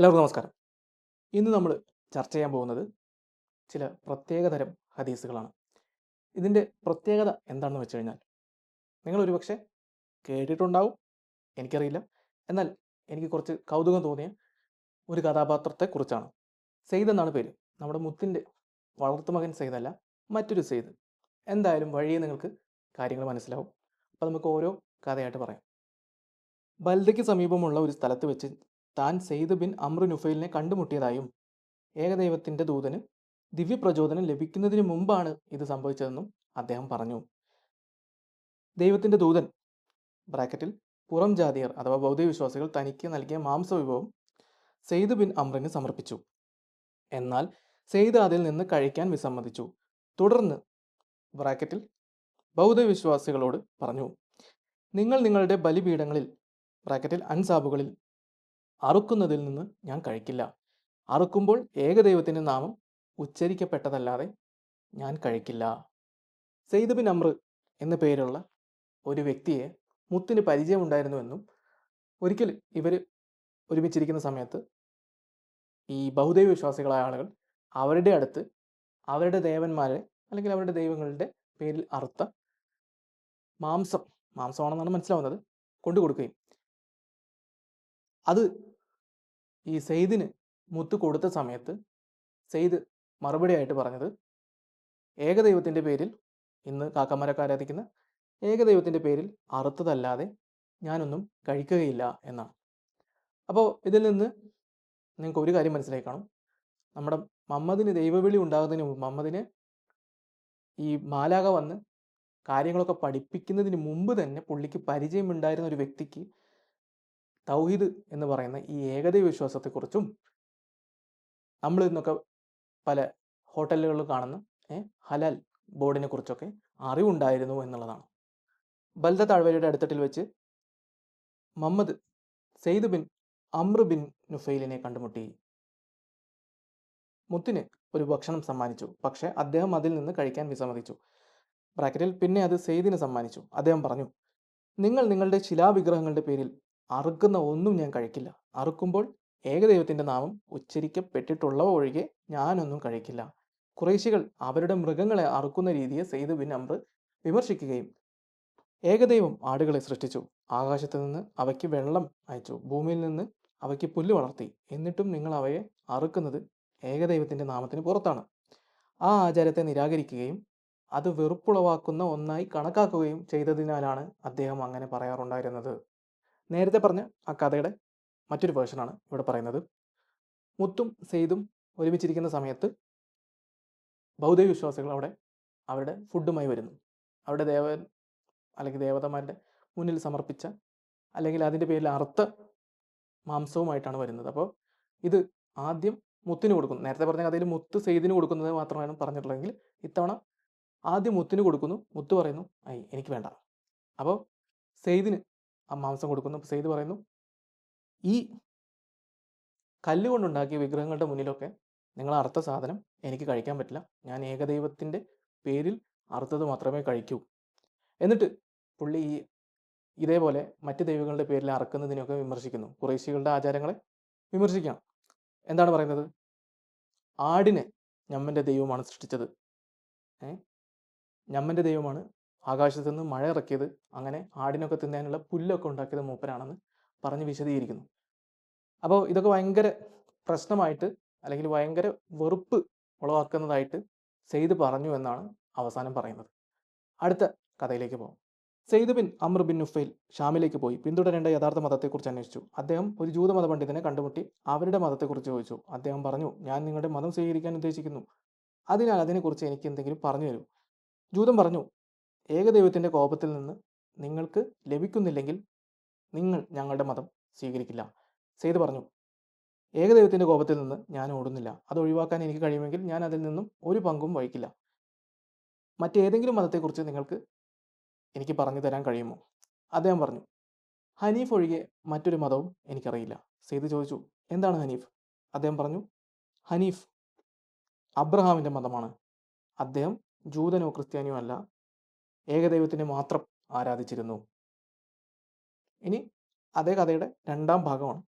എല്ലാവർക്കും നമസ്കാരം. ഇന്ന് നമ്മൾ ചർച്ച ചെയ്യാൻ പോകുന്നത് ചില പ്രത്യേകതരം ഹദീസുകളാണ്. ഇതിന്റെ പ്രത്യേകത എന്താണെന്ന് വെച്ച് കഴിഞ്ഞാൽ നിങ്ങൾ ഒരുപക്ഷെ കേട്ടിട്ടുണ്ടാവും എനിക്കറിയില്ല. എന്നാൽ എനിക്ക് കുറച്ച് കൗതുകം തോന്നിയ ഒരു കഥാപാത്രത്തെക്കുറിച്ചാണ്. സെയ്ദ് എന്നാണ് പേര്. നമ്മുടെ മുത്തിന്റെ വളർത്തുമകൻ സെയ്ദല്ല മറ്റൊരു സെയ്ദ്. എന്തായാലും വഴിയെ നിങ്ങൾക്ക് കാര്യങ്ങൾ മനസ്സിലാവും. അപ്പോൾ നമുക്ക് ഓരോ കഥയായിട്ട് പറയാം. ബൽദയ്ക്ക് സമീപമുള്ള ഒരു സ്ഥലത്ത് വെച്ച് താൻ സെയ്ദ് ബിൻ അമ്രു നുഫൈലിനെ കണ്ടുമുട്ടിയതായും ഏകദൈവത്തിന്റെ ദൂതന് ദിവ്യപ്രചോദനം ലഭിക്കുന്നതിന് മുമ്പാണ് ഇത് സംഭവിച്ചതെന്നും അദ്ദേഹം പറഞ്ഞു. ദൈവത്തിന്റെ ദൂതൻ ബ്രാക്കറ്റിൽ പുറം ജാതിയർ അഥവാ ബൗദ്ധ വിശ്വാസികൾ തനിക്ക് നൽകിയ മാംസവിഭവം സെയ്ദ് ബിൻ അമ്രിന് സമർപ്പിച്ചു. എന്നാൽ സെയ്ദ് അതിൽ നിന്ന് കഴിക്കാൻ വിസമ്മതിച്ചു. തുടർന്ന് ബ്രാക്കറ്റിൽ ബൗദ്ധ വിശ്വാസികളോട് പറഞ്ഞു നിങ്ങൾ നിങ്ങളുടെ ബലിപീഠങ്ങളിൽ ബ്രാക്കറ്റിൽ അൻസാബുകളിൽ അറുക്കുന്നതിൽ നിന്ന് ഞാൻ കഴിക്കില്ല. അറുക്കുമ്പോൾ ഏകദൈവത്തിന്റെ നാമം ഉച്ചരിക്കപ്പെട്ടതല്ലാതെ ഞാൻ കഴിക്കില്ല. സെയ്ദ് ബിൻ അമ്ര എന്ന പേരുള്ള ഒരു വ്യക്തിയെ മുത്തിന് പരിചയമുണ്ടായിരുന്നുവെന്നും ഒരിക്കൽ ഇവർ ഒരുമിച്ചിരിക്കുന്ന സമയത്ത് ഈ ബഹുദൈവ വിശ്വാസികളായ ആളുകൾ അവരുടെ അടുത്ത് അവരുടെ ദേവന്മാരെ അല്ലെങ്കിൽ അവരുടെ ദൈവങ്ങളുടെ പേരിൽ അറുത്ത മാംസം മാംസമാണെന്നാണ് മനസ്സിലാവുന്നത് കൊണ്ടു കൊടുക്കുകയും അത് ഈ സെയ്ദിന് മുത്ത് കൊടുത്ത സമയത്ത് സെയ്ദ് മറുപടി ആയിട്ട് പറഞ്ഞത് ഏകദൈവത്തിന്റെ പേരിൽ ഇന്ന് കാക്കന്മാരൊക്കെ ആരാധിക്കുന്ന ഏകദൈവത്തിന്റെ പേരിൽ അറുത്തതല്ലാതെ ഞാനൊന്നും കഴിക്കുകയില്ല എന്നാണ്. അപ്പോൾ ഇതിൽ നിന്ന് നിങ്ങൾക്ക് ഒരു കാര്യം മനസ്സിലായി കാണും. നമ്മുടെ മമ്മദിന് ദൈവവിളി ഉണ്ടാകുന്നതിന് മുമ്പ് മമ്മദിന് ഈ മാലാക വന്ന് കാര്യങ്ങളൊക്കെ പഠിപ്പിക്കുന്നതിന് മുമ്പ് തന്നെ പുള്ളിക്ക് പരിചയമുണ്ടായിരുന്ന ഒരു വ്യക്തിക്ക് തൗഹീദ് എന്ന് പറയുന്ന ഈ ഏകദൈവ വിശ്വാസത്തെക്കുറിച്ചും നമ്മൾ ഇന്നൊക്കെ പല ഹോട്ടലുകളിൽ കാണുന്ന ഹലാൽ ബോർഡിനെ കുറിച്ചൊക്കെ അറിവുണ്ടായിരുന്നു എന്നുള്ളതാണ്. ബൽദ താഴ്വരയുടെ അടുത്തട്ടിൽ വെച്ച് Muhammad Zaid bin Amr bin നുഫൈലിനെ കണ്ടുമുട്ടി. മുത്തിന് ഒരു ഭക്ഷണം സമ്മാനിച്ചു പക്ഷേ അദ്ദേഹം അതിൽ നിന്ന് കഴിക്കാൻ വിസമ്മതിച്ചു. ബ്രാക്കറ്റിൽ പിന്നെ അത് സെയ്ദിന് സമ്മാനിച്ചു. അദ്ദേഹം പറഞ്ഞു നിങ്ങൾ നിങ്ങളുടെ ശിലാവിഗ്രഹങ്ങളുടെ പേരിൽ അറുക്കുന്ന ഒന്നും ഞാൻ കഴിക്കില്ല. അറുക്കുമ്പോൾ ഏകദൈവത്തിന്റെ നാമം ഉച്ചരിക്കപ്പെട്ടിട്ടുള്ളവ ഒഴികെ ഞാനൊന്നും കഴിക്കില്ല. കുറേശികൾ അവരുടെ മൃഗങ്ങളെ അറുക്കുന്ന രീതിയെ സെയ്ദ് ബിൻ അമ്ര വിമർശിക്കുകയും ഏകദൈവം ആടുകളെ സൃഷ്ടിച്ചു. ആകാശത്ത് നിന്ന് അവയ്ക്ക് വെള്ളം അയച്ചു. ഭൂമിയിൽ നിന്ന് അവയ്ക്ക് പുല്ല് വളർത്തി. എന്നിട്ടും നിങ്ങൾ അവയെ അറുക്കുന്നത് ഏകദൈവത്തിന്റെ നാമത്തിന് പുറത്താണ്. ആ ആചാരത്തെ നിരാകരിക്കുകയും അത് വെറുപ്പുളവാക്കുന്ന ഒന്നായി കണക്കാക്കുകയും ചെയ്തതിനാലാണ് അദ്ദേഹം അങ്ങനെ പറയാറുണ്ടായിരുന്നത്. നേരത്തെ പറഞ്ഞ ആ കഥയുടെ മറ്റൊരു വേർഷനാണ് ഇവിടെ പറയുന്നത്. മുത്തും സെയ്തും ഒരുമിച്ചിരിക്കുന്ന സമയത്ത് ബൗദ്ധ വിശ്വാസികൾ അവിടെ അവരുടെ ഫുഡുമായി വരുന്നു. അവരുടെ ദേവൻ അല്ലെങ്കിൽ ദേവതമാരുടെ മുന്നിൽ സമർപ്പിച്ച അല്ലെങ്കിൽ അതിന്റെ പേരിൽ അർത്ഥ മാംസവുമായിട്ടാണ് വരുന്നത്. അപ്പോൾ ഇത് ആദ്യം മുത്തിന് കൊടുക്കുന്നു. നേരത്തെ പറഞ്ഞ കഥയിൽ മുത്ത് സെയ്തിന് കൊടുക്കുന്നത് മാത്രമാണ് പറഞ്ഞിട്ടുള്ളതെങ്കിൽ ഇത്തവണ ആദ്യം മുത്തിന് കൊടുക്കുന്നു. മുത്ത് പറയുന്നു ഐ എനിക്ക് വേണ്ട. അപ്പോൾ സെയ്ദിന് ആ മാംസം കൊടുക്കുന്നു. സെയ്ത് പറയുന്നു ഈ കല്ല് കൊണ്ടുണ്ടാക്കിയ വിഗ്രഹങ്ങളുടെ മുന്നിലൊക്കെ നിങ്ങൾ അർത്ഥ സാധനം എനിക്ക് കഴിക്കാൻ പറ്റില്ല. ഞാൻ ഏകദൈവത്തിന്റെ പേരിൽ അറുത്തത് മാത്രമേ കഴിക്കൂ. എന്നിട്ട് പുള്ളി ഈ ഇതേപോലെ മറ്റ് ദൈവങ്ങളുടെ പേരിൽ അറക്കുന്നതിനെയൊക്കെ വിമർശിക്കുന്നു. കുറേശികളുടെ ആചാരങ്ങളെ വിമർശിക്കാം. എന്താണ് പറയുന്നത്? ആടിനെ ഞമ്മന്റെ ദൈവമാണ് സൃഷ്ടിച്ചത്. ഏ? ഞമ്മന്റെ ദൈവമാണ് ആകാശത്ത് നിന്ന് മഴ ഇറക്കിയത് അങ്ങനെ ആടിനൊക്കെ തിന്നാനുള്ള പുല്ലൊക്കെ ഉണ്ടാക്കിയത് മൂപ്പരാണെന്ന് പറഞ്ഞ് വിശദീകരിക്കുന്നു. അപ്പോൾ ഇതൊക്കെ ഭയങ്കര പ്രശ്നമായിട്ട് അല്ലെങ്കിൽ ഭയങ്കര വെറുപ്പ് ഉളവാക്കുന്നതായിട്ട് സെയ്ദ് പറഞ്ഞു എന്നാണ് അവസാനം പറയുന്നത്. അടുത്ത കഥയിലേക്ക് പോകാം. Zaid bin Amr bin Nufail ഷാമിലേക്ക് പോയി. പിന്തുടരേണ്ട യഥാർത്ഥ മതത്തെക്കുറിച്ച് അന്വേഷിച്ചു. അദ്ദേഹം ഒരു ജൂതമത പണ്ഡിതനെ കണ്ടുമുട്ടി അവരുടെ മതത്തെക്കുറിച്ച് ചോദിച്ചു. അദ്ദേഹം പറഞ്ഞു ഞാൻ നിങ്ങളുടെ മതം സ്വീകരിക്കാൻ ഉദ്ദേശിക്കുന്നു. അതിനാൽ അതിനെക്കുറിച്ച് എനിക്ക് എന്തെങ്കിലും പറഞ്ഞു തരൂ. ജൂതം പറഞ്ഞു ഏകദൈവത്തിന്റെ കോപത്തിൽ നിന്ന് നിങ്ങൾക്ക് ലഭിക്കുന്നില്ലെങ്കിൽ നിങ്ങൾ ഞങ്ങളുടെ മതം സ്വീകരിക്കില്ല. സെയ്ത് പറഞ്ഞു ഏകദൈവത്തിന്റെ കോപത്തിൽ നിന്ന് ഞാൻ ഓടുന്നില്ല. അത് ഒഴിവാക്കാൻ എനിക്ക് കഴിയുമെങ്കിൽ ഞാൻ അതിൽ നിന്നും ഒരു പങ്കും വഹിക്കില്ല. മറ്റേതെങ്കിലും മതത്തെക്കുറിച്ച് നിങ്ങൾക്ക് എനിക്ക് പറഞ്ഞു തരാൻ കഴിയുമോ? അദ്ദേഹം പറഞ്ഞു ഹനീഫ് ഒഴികെ മറ്റൊരു മതവും എനിക്കറിയില്ല. സെയ്ദ് ചോദിച്ചു എന്താണ് ഹനീഫ്? അദ്ദേഹം പറഞ്ഞു ഹനീഫ് അബ്രഹാമിന്റെ മതമാണ്. അദ്ദേഹം ജൂതനോ ക്രിസ്ത്യാനിയോ അല്ല. ഏകദൈവത്തിനെ മാത്രം ആരാധിച്ചിരുന്നു. ഇനി അതേ കഥയുടെ രണ്ടാം ഭാഗമാണ്.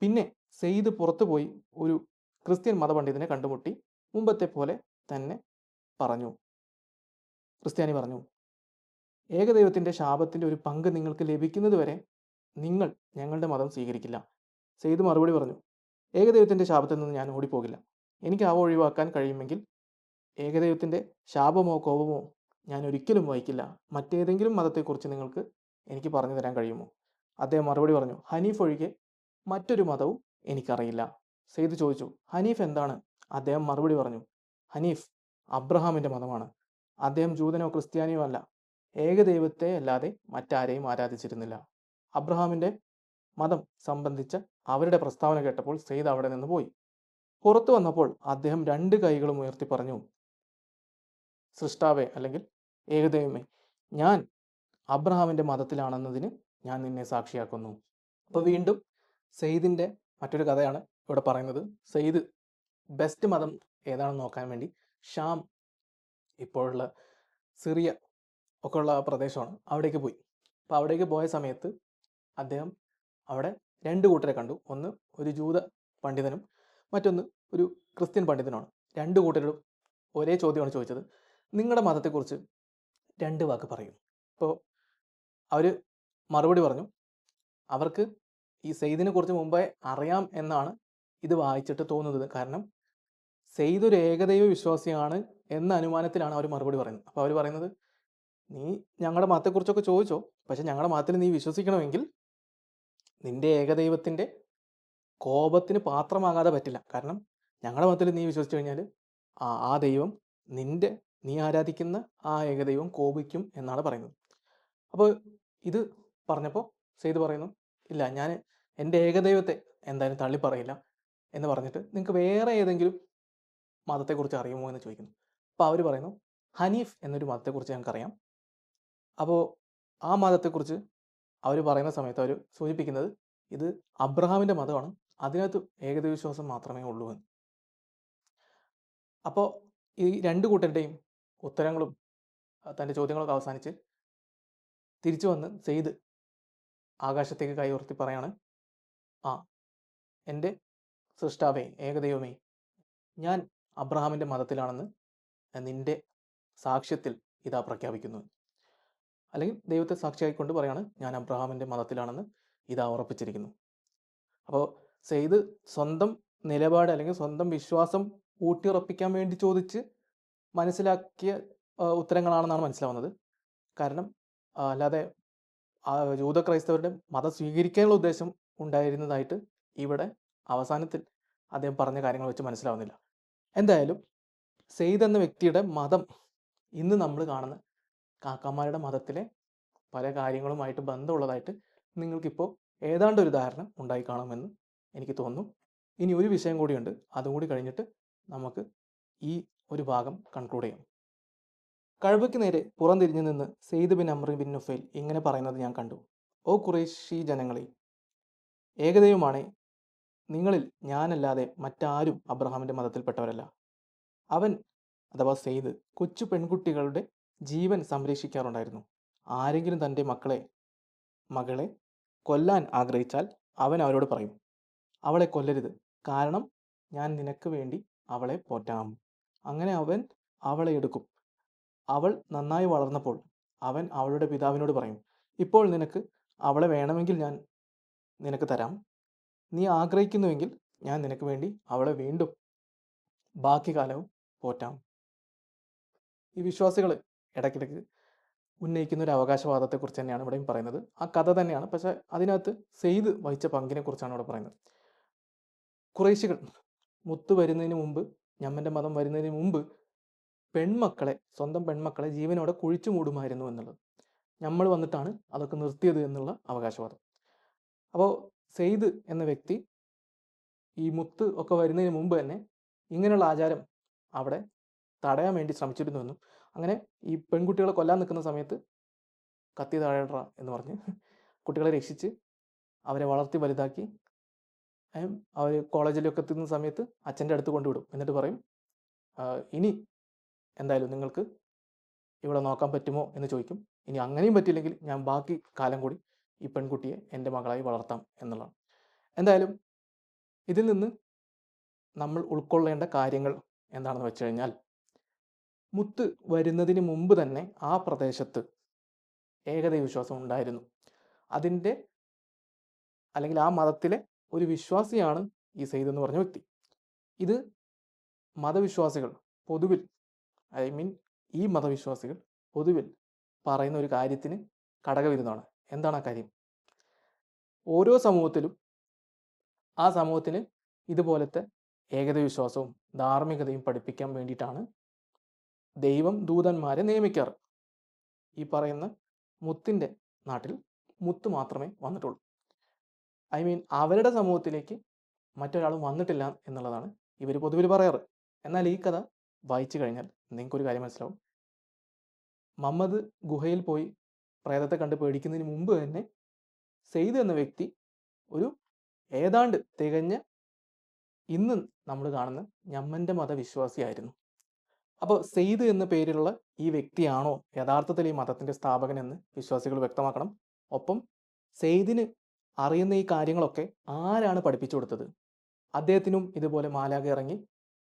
പിന്നെ സെയ്ദ് പുറത്തുപോയി ഒരു ക്രിസ്ത്യൻ മതപണ്ഡിതനെ കണ്ടുമുട്ടി മുമ്പത്തെ പോലെ തന്നെ പറഞ്ഞു. ക്രിസ്ത്യാനി പറഞ്ഞു ഏകദൈവത്തിന്റെ ശാപത്തിന്റെ ഒരു പങ്ക് നിങ്ങൾക്ക് ലഭിക്കുന്നത് വരെ നിങ്ങൾ ഞങ്ങളുടെ മതം സ്വീകരിക്കില്ല. സെയ്ദ് മറുപടി പറഞ്ഞു ഏകദൈവത്തിന്റെ ശാപത്തിൽ നിന്ന് ഞാൻ ഓടിപ്പോകില്ല. എനിക്ക് അവ ഒഴിവാക്കാൻ കഴിയുമെങ്കിൽ ഏകദൈവത്തിന്റെ ശാപമോ കോപമോ ഞാൻ ഒരിക്കലും വായിക്കില്ല. മറ്റേതെങ്കിലും മതത്തെക്കുറിച്ച് നിങ്ങൾക്ക് എനിക്ക് പറഞ്ഞു തരാൻ കഴിയുമോ? അദ്ദേഹം മറുപടി പറഞ്ഞു ഹനീഫ് ഒഴികെ മറ്റൊരു മതവും എനിക്കറിയില്ല. സെയ്ദ് ചോദിച്ചു ഹനീഫ് എന്താണ്? അദ്ദേഹം മറുപടി പറഞ്ഞു ഹനീഫ് അബ്രഹാമിന്റെ മതമാണ്. അദ്ദേഹം ജൂതനോ ക്രിസ്ത്യാനിയോ അല്ല. ഏകദൈവത്തെ അല്ലാതെ മറ്റാരെയും ആരാധിച്ചിരുന്നില്ല. അബ്രഹാമിന്റെ മതം സംബന്ധിച്ച അവരുടെ പ്രസ്താവന കേട്ടപ്പോൾ സെയ്ദ് അവിടെ നിന്ന് പോയി. പുറത്തു വന്നപ്പോൾ അദ്ദേഹം രണ്ട് കൈകളും ഉയർത്തി പറഞ്ഞു സൃഷ്ടാവേ അല്ലെങ്കിൽ ഏകദൈവമേ ഞാൻ അബ്രഹാമിന്റെ മതത്തിലാണെന്നതിന് ഞാൻ നിന്നെ സാക്ഷിയാക്കുന്നു. അപ്പോൾ വീണ്ടും സെയ്ദിന്റെ മറ്റൊരു കഥയാണ് ഇവിടെ പറയുന്നത്. സെയ്ദ് ബെസ്റ്റ് മതം ഏതാണെന്ന് നോക്കാൻ വേണ്ടി ഷാം ഇപ്പോഴുള്ള സിറിയ ഒക്കെ ഉള്ള പ്രദേശമാണ്. അവിടേക്ക് പോയി. അപ്പോൾ അവിടേക്ക് പോയ സമയത്ത് അദ്ദേഹം അവിടെ രണ്ട് കൂട്ടരെ കണ്ടു. ഒന്ന് ഒരു ജൂത പണ്ഡിതനും മറ്റൊന്ന് ഒരു ക്രിസ്ത്യൻ പണ്ഡിതനുമാണ്. രണ്ട് കൂട്ടരോടും ഒരേ ചോദ്യമാണ് ചോദിച്ചത്. നിങ്ങളുടെ മതത്തെക്കുറിച്ച് രണ്ട് വാക്ക് പറയും. അപ്പോൾ അവർ മറുപടി പറഞ്ഞു അവർക്ക് ഈ സെയ്ദിനെ കുറിച്ച് മുമ്പേ അറിയാം എന്നാണ് ഇത് വായിച്ചിട്ട് തോന്നുന്നത്. കാരണം സെയ്ദ് ഒരു ഏകദൈവ വിശ്വാസിയാണ് എന്ന അനുമാനത്തിലാണ് അവർ മറുപടി പറയുന്നത്. അപ്പോൾ അവർ പറയുന്നത് നീ ഞങ്ങളുടെ മതത്തെക്കുറിച്ചൊക്കെ ചോദിച്ചോ പക്ഷെ ഞങ്ങളുടെ മതത്തിൽ നീ വിശ്വസിക്കണമെങ്കിൽ നിന്റെ ഏകദൈവത്തിന്റെ കോപത്തിന് പാത്രമാകാതെ പറ്റില്ല. കാരണം ഞങ്ങളുടെ മതത്തിൽ നീ വിശ്വസിച്ചു കഴിഞ്ഞാൽ ആ ആ ദൈവം നിന്റെ നീ ആരാധിക്കുന്ന ആ ഏകദൈവം കോപിക്കും എന്നാണ് പറയുന്നത്. അപ്പോൾ ഇത് പറഞ്ഞപ്പോൾ സെയ്ത് പറയുന്നു ഇല്ല ഞാൻ എന്റെ ഏകദൈവത്തെ എന്തായാലും തള്ളി പറയില്ല എന്ന് പറഞ്ഞിട്ട് നിങ്ങൾക്ക് വേറെ ഏതെങ്കിലും മതത്തെക്കുറിച്ച് അറിയുമോ എന്ന് ചോദിക്കുന്നു. അപ്പോൾ അവർ പറയുന്നു ഹനീഫ് എന്നൊരു മതത്തെക്കുറിച്ച് ഞങ്ങൾക്കറിയാം അപ്പോൾ ആ മതത്തെക്കുറിച്ച് അവർ പറയുന്ന സമയത്ത് അവർ സൂചിപ്പിക്കുന്നത് ഇത് അബ്രഹാമിന്റെ മതമാണ് അതിനകത്ത് ഏകദൈവ വിശ്വാസം മാത്രമേ ഉള്ളൂ എന്ന്. അപ്പോൾ ഈ രണ്ട് കൂട്ടരുടെയും ഉത്തരങ്ങളും തന്റെ ചോദ്യങ്ങളൊക്കെ അവസാനിച്ച് തിരിച്ചു വന്ന് സെയ്ദ് ആകാശത്തേക്ക് കൈ ഉയർത്തി പറയാണ് ആ എന്റെ സൃഷ്ടാവേ ഏകദൈവമേ ഞാൻ അബ്രഹാമിന്റെ മതത്തിലാണെന്ന് നിന്റെ സാക്ഷ്യത്തിൽ ഇതാ പ്രഖ്യാപിക്കുന്നു. അല്ലെങ്കിൽ ദൈവത്തെ സാക്ഷിയായിക്കൊണ്ട് പറയാണ് ഞാൻ അബ്രഹാമിന്റെ മതത്തിലാണെന്ന് ഇതാ ഉറപ്പിച്ചിരിക്കുന്നു. അപ്പോൾ സെയ്ദ് സ്വന്തം നിലപാട് അല്ലെങ്കിൽ സ്വന്തം വിശ്വാസം ഊട്ടിയുറപ്പിക്കാൻ വേണ്ടി ചോദിച്ച് മനസ്സിലാക്കിയ ഉത്തരങ്ങളാണെന്നാണ് മനസ്സിലാവുന്നത്. കാരണം അല്ലാതെ ജൂത ക്രൈസ്തവരുടെ മതം സ്വീകരിക്കാനുള്ള ഉദ്ദേശം ഉണ്ടായിരുന്നതായിട്ട് ഇവിടെ അവസാനത്തിൽ അദ്ദേഹം പറഞ്ഞ കാര്യങ്ങൾ വെച്ച് മനസ്സിലാവുന്നില്ല. എന്തായാലും സെയ്ദ് എന്ന വ്യക്തിയുടെ മതം ഇന്ന് നമ്മൾ കാണുന്ന കാക്കമാരുടെ മതത്തിലെ പല കാര്യങ്ങളുമായിട്ട് ബന്ധമുള്ളതായിട്ട് നിങ്ങൾക്കിപ്പോൾ ഏതാണ്ട് ഒരു ധാരണ ഉണ്ടായി കാണുമെന്ന് എനിക്ക് തോന്നുന്നു. ഇനി ഒരു വിഷയം കൂടിയുണ്ട്. അതും കൂടി കഴിഞ്ഞിട്ട് നമുക്ക് ഈ ഒരു ഭാഗം കൺക്ലൂഡ് ചെയ്യാം. കഴുവയ്ക്ക് നേരെ പുറംതിരിഞ്ഞു നിന്ന് Zaid bin Amr bin Nufail ഇങ്ങനെ പറയുന്നത് ഞാൻ കണ്ടു. ഓ കുറേശി ജനങ്ങളെ ഏകദൈവമാണേ നിങ്ങളിൽ ഞാനല്ലാതെ മറ്റാരും അബ്രഹാമിന്റെ മതത്തിൽപ്പെട്ടവരല്ല. അവൻ അഥവാ സെയ്ദ് കൊച്ചു പെൺകുട്ടികളുടെ ജീവൻ സംരക്ഷിക്കാറുണ്ടായിരുന്നു. ആരെങ്കിലും തന്റെ മക്കളെ മകളെ കൊല്ലാൻ ആഗ്രഹിച്ചാൽ അവൻ അവരോട് പറയും. അവളെ കൊല്ലരുത്. കാരണം ഞാൻ നിനക്ക് വേണ്ടി അവളെ പോറ്റാം അങ്ങനെ അവൻ അവളെ എടുക്കും. അവൾ നന്നായി വളർന്നപ്പോൾ അവൻ അവളുടെ പിതാവിനോട് പറയും ഇപ്പോൾ നിനക്ക് അവളെ വേണമെങ്കിൽ ഞാൻ നിനക്ക് തരാം. നീ ആഗ്രഹിക്കുന്നുവെങ്കിൽ ഞാൻ നിനക്ക് വേണ്ടി അവളെ വീണ്ടും ബാക്കി കാലവും പോറ്റാം. ഈ വിശ്വാസികൾ ഇടയ്ക്കിടയ്ക്ക് ഉന്നയിക്കുന്ന ഒരു അവകാശവാദത്തെക്കുറിച്ച് തന്നെയാണ് ഇവിടെയും പറയുന്നത്. ആ കഥ തന്നെയാണ്. പക്ഷേ അതിനകത്ത് സെയ്ദ് വഹിച്ച പങ്കിനെ കുറിച്ചാണ് ഇവിടെ പറയുന്നത്. കുറേശികൾ മുത്തു വരുന്നതിന് മുമ്പ് ഞമ്മന്റെ മതം വരുന്നതിന് മുമ്പ് പെൺമക്കളെ സ്വന്തം പെൺമക്കളെ ജീവനോടെ കുഴിച്ചു മൂടുമായിരുന്നു എന്നുള്ളത്. നമ്മൾ വന്നിട്ടാണ് അതൊക്കെ നിർത്തിയത് എന്നുള്ള അവകാശവാദം. അപ്പോൾ സെയ്ദ് എന്ന വ്യക്തി ഈ മുത്ത് ഒക്കെ വരുന്നതിന് മുമ്പ് തന്നെ ഇങ്ങനെയുള്ള ആചാരം അവിടെ തടയാൻ വേണ്ടി ശ്രമിച്ചിരുന്നുവെന്നും അങ്ങനെ ഈ പെൺകുട്ടികളെ കൊല്ലാൻ നിൽക്കുന്ന സമയത്ത് കത്തി താഴെ എന്ന് പറഞ്ഞ് കുട്ടികളെ രക്ഷിച്ച് അവരെ വളർത്തി വലുതാക്കി അവർ കോളേജിലൊക്കെ എത്തുന്ന സമയത്ത് അച്ഛന്റെ അടുത്ത് കൊണ്ടുവിടും. എന്നിട്ട് പറയും ഇനി എന്തായാലും നിങ്ങൾക്ക് ഇവിടെ നോക്കാൻ പറ്റുമോ? എന്ന് ചോദിക്കും. ഇനി അങ്ങനെയും പറ്റില്ലെങ്കിൽ ഞാൻ ബാക്കി കാലം കൂടി ഈ പെൺകുട്ടിയെ എന്റെ മകളായി വളർത്താം എന്നുള്ളതാണ്. എന്തായാലും ഇതിൽ നിന്ന് നമ്മൾ ഉൾക്കൊള്ളേണ്ട കാര്യങ്ങൾ എന്താണെന്ന് വെച്ച് കഴിഞ്ഞാൽ മുത്ത് വരുന്നതിന് മുമ്പ് തന്നെ ആ പ്രദേശത്ത് ഏകദൈവ വിശ്വാസം ഉണ്ടായിരുന്നു. അതിന്റെ അല്ലെങ്കിൽ ആ മതത്തിലെ ഒരു വിശ്വാസിയാണ് ഈ സെയ്ദ് എന്ന് പറഞ്ഞ വ്യക്തി. ഇത് മതവിശ്വാസികൾ പൊതുവിൽ ഐ മീൻ ഈ മതവിശ്വാസികൾ പൊതുവിൽ പറയുന്ന ഒരു കാര്യത്തിന് ഘടകവിരുദ്ധമാണ് എന്താണ് ആ കാര്യം? ഓരോ സമൂഹത്തിലും ആ സമൂഹത്തിന് ഇതുപോലത്തെ ഏകത വിശ്വാസവും ധാർമ്മികതയും പഠിപ്പിക്കാൻ വേണ്ടിയിട്ടാണ് ദൈവം ദൂതന്മാരെ നിയമിക്കാറ്. ഈ പറയുന്ന മുത്തിന്റെ നാട്ടിൽ മുത്ത് മാത്രമേ വന്നിട്ടുള്ളൂ. ഐ മീൻ അവരുടെ സമൂഹത്തിലേക്ക് മറ്റൊരാളും വന്നിട്ടില്ല എന്നുള്ളതാണ് ഇവർ പൊതുവിൽ പറയാറ്. എന്നാൽ ഈ കഥ വായിച്ചു കഴിഞ്ഞാൽ നിങ്ങൾക്കൊരു കാര്യം മനസ്സിലാവും. മമ്മദ് ഗുഹയിൽ പോയി പ്രേതത്തെ കണ്ട് പേടിക്കുന്നതിന് മുമ്പ് തന്നെ സെയ്ദ് എന്ന വ്യക്തി ഒരു ഏതാണ്ട് തികഞ്ഞ ഇന്ന് നമ്മൾ കാണുന്ന ഞമ്മന്റെ മതവിശ്വാസിയായിരുന്നു. അപ്പോൾ സെയ്ദ് എന്ന പേരിലുള്ള ഈ വ്യക്തിയാണോ യഥാർത്ഥത്തിൽ ഈ മതത്തിന്റെ സ്ഥാപകൻ എന്ന് വിശ്വാസികൾ വ്യക്തമാക്കണം. ഒപ്പം സെയ്ദിന് അറിയുന്ന ഈ കാര്യങ്ങളൊക്കെ ആരാണ് പഠിപ്പിച്ചു കൊടുത്തത്? അദ്ദേഹത്തിനും ഇതുപോലെ മാലാക ഇറങ്ങി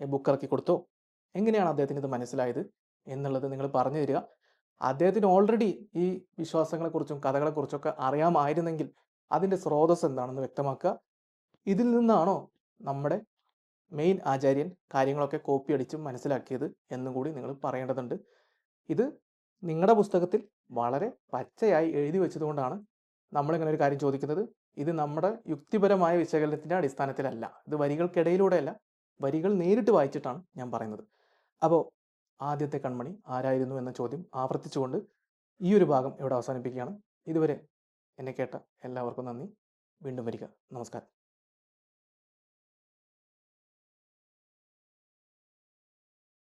ബുക്ക് ഇറക്കി കൊടുത്തോ? എങ്ങനെയാണ് അദ്ദേഹത്തിന് ഇത് മനസ്സിലായത് എന്നുള്ളത് നിങ്ങൾ പറഞ്ഞു തരിക. അദ്ദേഹത്തിന് ഓൾറെഡി ഈ വിശ്വാസങ്ങളെക്കുറിച്ചും കഥകളെക്കുറിച്ചൊക്കെ അറിയാമായിരുന്നെങ്കിൽ അതിന്റെ സ്രോതസ് എന്താണെന്ന് വ്യക്തമാക്കുക. ഇതിൽ നിന്നാണോ നമ്മുടെ മെയിൻ ആചാര്യൻ കാര്യങ്ങളൊക്കെ കോപ്പി അടിച്ച് മനസ്സിലാക്കിയത് എന്നും കൂടി നിങ്ങൾ പറയേണ്ടതുണ്ട്. ഇത് നിങ്ങളുടെ പുസ്തകത്തിൽ വളരെ പച്ചയായി എഴുതി വെച്ചതുകൊണ്ടാണ് നമ്മളിങ്ങനെ ഒരു കാര്യം ചോദിക്കുന്നത് ഇത് നമ്മുടെ യുക്തിപരമായ വിശകലനത്തിന്റെ അടിസ്ഥാനത്തിലല്ല ഇത് വരികൾക്കിടയിലൂടെയല്ല വരികൾ നേരിട്ട് വായിച്ചിട്ടാണ് ഞാൻ പറയുന്നത്. അപ്പോൾ ആദ്യത്തെ കൺമണി ആരായിരുന്നു എന്ന ചോദ്യം ആവർത്തിച്ചുകൊണ്ട് ഈ ഒരു ഭാഗം ഇവിടെ അവസാനിപ്പിക്കുകയാണ്. ഇതുവരെ എന്നെ കേട്ട എല്ലാവർക്കും നന്ദി. വീണ്ടും വരിക. നമസ്കാരം.